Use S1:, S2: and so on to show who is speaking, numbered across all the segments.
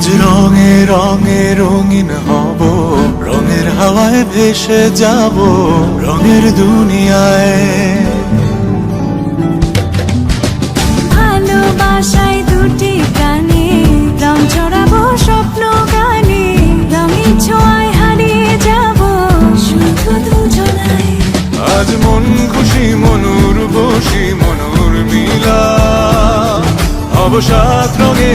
S1: আজ রঙে রঙে রঙিন হব। রঙের হাওয়ায় ভেসে যাব রঙের দুনিয়ায়।
S2: ভালোবাসায় দুটি কানে রং ছড়াবো স্বপ্ন গানে রঙের ছোঁয়ায় হারিয়ে যাব শুধু দুজনায়।
S1: আজ মন খুশি মনুর বসি মনুর মিলা। অবসাদ রঙে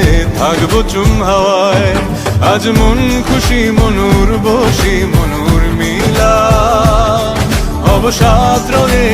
S1: থাকব চুম হাওয়ায়। আজ মন খুশি মনুর বসি মনুর মিলা। অবসাদ রঙে